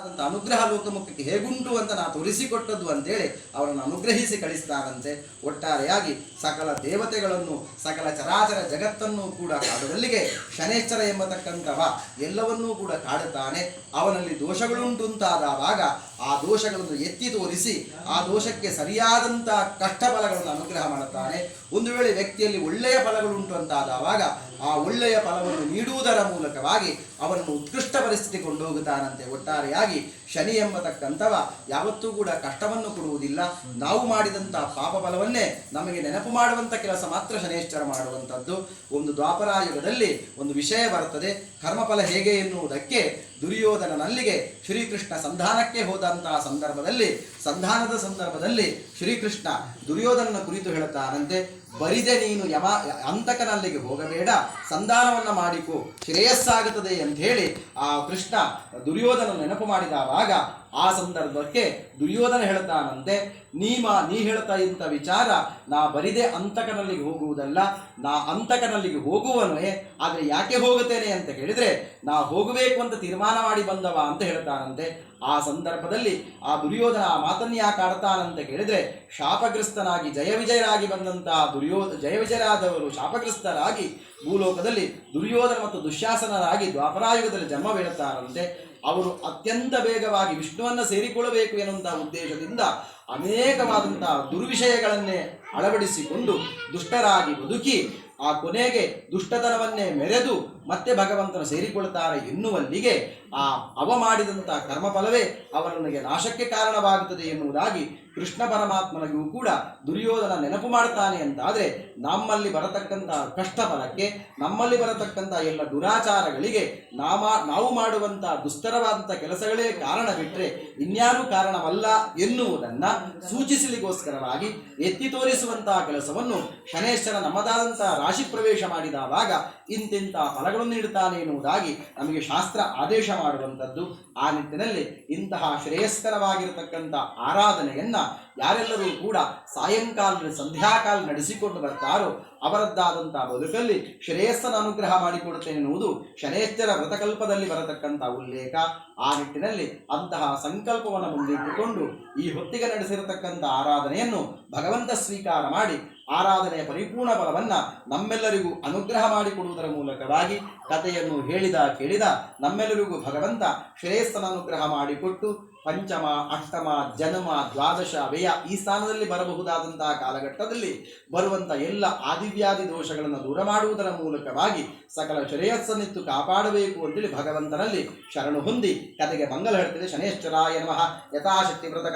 ಆದಂಥ ಅನುಗ್ರಹ ಲೋಕಮುಖಕ್ಕೆ ಹೇಗುಂಟು ಅಂತ ನಾ ತೋರಿಸಿಕೊಟ್ಟದ್ದು ಅಂತೇಳಿ ಅವರನ್ನು ಅನುಗ್ರಹಿಸಿ ಕಳಿಸ್ತಾರಂತೆ. ಒಟ್ಟಾರೆಯಾಗಿ ಸಕಲ ದೇವತೆಗಳನ್ನು, ಸಕಲ ಚರಾಚರ ಜಗತ್ತನ್ನು ಕೂಡ ಕಾಡುವಲ್ಲಿಗೆ ಶನೇಶ್ವರ ಎಂಬತಕ್ಕಂಥವ ಎಲ್ಲವನ್ನೂ ಕೂಡ ಕಾಡುತ್ತಾನೆ. ಅವನಲ್ಲಿ ದೋಷಗಳುಂಟು ಅಂತಾದಾಗ ಆ ದೋಷಗಳನ್ನು ಎತ್ತಿ ತೋರಿಸಿ ಆ ದೋಷಕ್ಕೆ ಸರಿಯಾದಂತಹ ಕಷ್ಟ ಫಲಗಳನ್ನು ಅನುಗ್ರಹ ಮಾಡುತ್ತಾನೆ. ಒಂದು ವೇಳೆ ವ್ಯಕ್ತಿಯಲ್ಲಿ ಒಳ್ಳೆಯ ಫಲಗಳುಂಟು ಅಂತಾದವಾಗ ಆ ಒಳ್ಳೆಯ ಫಲವನ್ನು ನೀಡುವುದರ ಮೂಲಕವಾಗಿ ಅವನನ್ನು ಉತ್ಕೃಷ್ಟ ಪರಿಸ್ಥಿತಿ ಕೊಂಡೋಗುತ್ತಾನಂತೆ. ಒಟ್ಟಾರೆಯಾಗಿ ಶನಿ ಎಂಬತಕ್ಕಂಥವ ಯಾವತ್ತೂ ಕೂಡ ಕಷ್ಟವನ್ನು ಕೊಡುವುದಿಲ್ಲ. ನಾವು ಮಾಡಿದಂಥ ಪಾಪ ಫಲವನ್ನೇ ನಮಗೆ ನೆನಪು ಮಾಡುವಂಥ ಕೆಲಸ ಮಾತ್ರ ಶನೇಶ್ವರ ಮಾಡುವಂಥದ್ದು. ಒಂದು ದ್ವಾಪರಾಯುಗದಲ್ಲಿ ಒಂದು ವಿಷಯ ಬರುತ್ತದೆ. ಕರ್ಮಫಲ ಹೇಗೆ ಎನ್ನುವುದಕ್ಕೆ ದುರ್ಯೋಧನನಲ್ಲಿಗೆ ಶ್ರೀಕೃಷ್ಣ ಸಂಧಾನಕ್ಕೆ ಹೋದಂತಹ ಸಂದರ್ಭದಲ್ಲಿ, ಸಂಧಾನದ ಸಂದರ್ಭದಲ್ಲಿ ಶ್ರೀಕೃಷ್ಣ ದುರ್ಯೋಧನನ ಕುರಿತು ಹೇಳುತ್ತಾನಂತೆ, ಬರಿದೆ ನೀನು ಯಮ ಅಂತಕನಲ್ಲಿಗೆ ಹೋಗಬೇಡ, ಸಂಧಾನವನ್ನು ಮಾಡಿಕೊ, ಶ್ರೇಯಸ್ಸಾಗುತ್ತದೆ ಅಂತ ಹೇಳಿ ಆ ಕೃಷ್ಣ ದುರ್ಯೋಧನ ನೆನಪು ಮಾಡಿದವಾಗ ಆ ಸಂದರ್ಭಕ್ಕೆ ದುರ್ಯೋಧನ ಹೇಳ್ತಾನಂತೆ, ನೀಮ, ನೀ ಹೇಳ್ತಾ ಇಂಥ ವಿಚಾರ ನಾ ಬರಿದೆ ಅಂತಕನಲ್ಲಿಗೆ ಹೋಗುವುದಲ್ಲ. ನಾ ಅಂತಕನಲ್ಲಿಗೆ ಹೋಗುವನೇ ಆದರೆ ಯಾಕೆ ಹೋಗುತ್ತೇನೆ ಅಂತ ಕೇಳಿದರೆ, ನಾ ಹೋಗಬೇಕು ಅಂತ ತೀರ್ಮಾನ ಮಾಡಿ ಬಂದವ ಅಂತ ಹೇಳ್ತಾನಂತೆ. ಆ ಸಂದರ್ಭದಲ್ಲಿ ಆ ದುರ್ಯೋಧನ ಆ ಮಾತನ್ನು ಯಾಕೆ ಆಡ್ತಾನಂತ ಕೇಳಿದರೆ, ಶಾಪಗ್ರಸ್ತನಾಗಿ ಜಯವಿಜಯರಾಗಿ ಬಂದಂತಹ ದುರ್ಯೋ, ಜಯವಿಜಯರಾದವರು ಶಾಪಗ್ರಸ್ತರಾಗಿ ಭೂಲೋಕದಲ್ಲಿ ದುರ್ಯೋಧನ ಮತ್ತು ದುಶ್ಯಾಸನರಾಗಿ ದ್ವಾಪರಾಯುಗದಲ್ಲಿ ಜನ್ಮ ಬೀಳುತ್ತಾರಂತೆ ಅವರು ಅತ್ಯಂತ ವೇಗವಾಗಿ ವಿಷ್ಣುವನ್ನು ಸೇರಿಕೊಳ್ಳಬೇಕು ಎನ್ನುವಂತಹ ಉದ್ದೇಶದಿಂದ ಅನೇಕವಾದಂತಹ ದುರ್ವಿಷಯಗಳನ್ನೇ ಅಳವಡಿಸಿಕೊಂಡು ದುಷ್ಟರಾಗಿ ಬದುಕಿ ಆ ಕೊನೆಗೆ ದುಷ್ಟತನವನ್ನೇ ಮೆರೆದು ಮತ್ತೆ ಭಗವಂತನ ಸೇರಿಕೊಳ್ತಾರೆ ಎನ್ನುವಲ್ಲಿಗೆ ಆ ಅವ ಮಾಡಿದಂತಹ ಕರ್ಮಫಲವೇ ಅವರನಿಗೆ ನಾಶಕ್ಕೆ ಕಾರಣವಾಗುತ್ತದೆ ಎನ್ನುವುದಾಗಿ ಕೃಷ್ಣ ಪರಮಾತ್ಮನಿಗೂ ಕೂಡ ದುರ್ಯೋಧನ ನೆನಪು ಮಾಡ್ತಾನೆ ಅಂತಾದರೆ ನಮ್ಮಲ್ಲಿ ಬರತಕ್ಕಂತಹ ಕಷ್ಟ ಫಲಕ್ಕೆ ನಮ್ಮಲ್ಲಿ ಬರತಕ್ಕಂಥ ಎಲ್ಲ ದುರಾಚಾರಗಳಿಗೆ ನಾಮ, ನಾವು ಮಾಡುವಂತಹ ದುಸ್ತರವಾದಂತಹ ಕೆಲಸಗಳೇ ಕಾರಣ ಬಿಟ್ಟರೆ ಇನ್ಯಾರೂ ಕಾರಣವಲ್ಲ ಎನ್ನುವುದನ್ನ ಸೂಚಿಸಲಿಗೋಸ್ಕರವಾಗಿ ಎತ್ತಿ ತೋರಿಸುವಂತಹ ಕೆಲಸವನ್ನು ಶನೇಶ್ವರ ನಮ್ಮದಾದಂತಹ ರಾಶಿ ಪ್ರವೇಶ ಮಾಡಿದವಾಗ ಇಂತಿಂಥ ಫಲಗಳನ್ನು ನೀಡುತ್ತಾನೆ ಎನ್ನುವುದಾಗಿ ನಮಗೆ ಶಾಸ್ತ್ರ ಆದೇಶ ಮಾಡುವಂಥದ್ದು. ಆ ನಿಟ್ಟಿನಲ್ಲಿ ಇಂತಹ ಶ್ರೇಯಸ್ಕರವಾಗಿರತಕ್ಕಂಥ ಆರಾಧನೆಯನ್ನ ಯಾರೆಲ್ಲರೂ ಕೂಡ ಸಾಯಂಕಾಲ ಸಂಧ್ಯಾಕಾಲ ನಡೆಸಿಕೊಂಡು ಬರ್ತಾರೋ ಅವರದ್ದಾದಂತಹ ಬದುಕಲ್ಲಿ ಶ್ರೇಯಸ್ಸನ ಅನುಗ್ರಹ ಮಾಡಿಕೊಡುತ್ತೇನೆ ಎನ್ನುವುದು ಶನೇಶ್ವರ ವ್ರತಕಲ್ಪದಲ್ಲಿ ಬರತಕ್ಕಂಥ ಉಲ್ಲೇಖ. ಆ ನಿಟ್ಟಿನಲ್ಲಿ ಅಂತಹ ಸಂಕಲ್ಪವನ್ನು ಮುಂದಿಟ್ಟುಕೊಂಡು ಈ ಹೊತ್ತಿಗೆ ನಡೆಸಿರತಕ್ಕಂಥ ಆರಾಧನೆಯನ್ನು ಭಗವಂತ ಸ್ವೀಕಾರ ಮಾಡಿ ಆರಾಧನೆಯ ಪರಿಪೂರ್ಣ ಬಲವನ್ನ ನಮ್ಮೆಲ್ಲರಿಗೂ ಅನುಗ್ರಹ ಮಾಡಿಕೊಡುವುದರ ಮೂಲಕವಾಗಿ ಕಥೆಯನ್ನು ಹೇಳಿದ, ಕೇಳಿದ ನಮ್ಮೆಲ್ಲರಿಗೂ ಭಗವಂತ ಶ್ರೇಯಸ್ಸನ ಅನುಗ್ರಹ ಮಾಡಿಕೊಟ್ಟು ಪಂಚಮ, ಅಷ್ಟಮ, ಜನಮ, ದ್ವಾದಶ ವ್ಯಯ ಈ ಸ್ಥಾನದಲ್ಲಿ ಬರಬಹುದಾದಂತಹ ಕಾಲಘಟ್ಟದಲ್ಲಿ ಬರುವಂಥ ಎಲ್ಲ ಆದಿವ್ಯಾದಿ ದೋಷಗಳನ್ನು ದೂರ ಮಾಡುವುದರ ಮೂಲಕವಾಗಿ ಸಕಲ ಶ್ರೇಯಸ್ಸನ್ನಿತ್ತು ಕಾಪಾಡಬೇಕು ಅಂತೇಳಿ ಭಗವಂತನಲ್ಲಿ ಶರಣು ಹೊಂದಿ ಕತೆಗೆ ಮಂಗಲ ಹೇಳ್ತಿದೆ, ಶನೇಶ್ವರಾಯ ನಮಃ. ಯಥಾಶಕ್ತಿ ವ್ರತ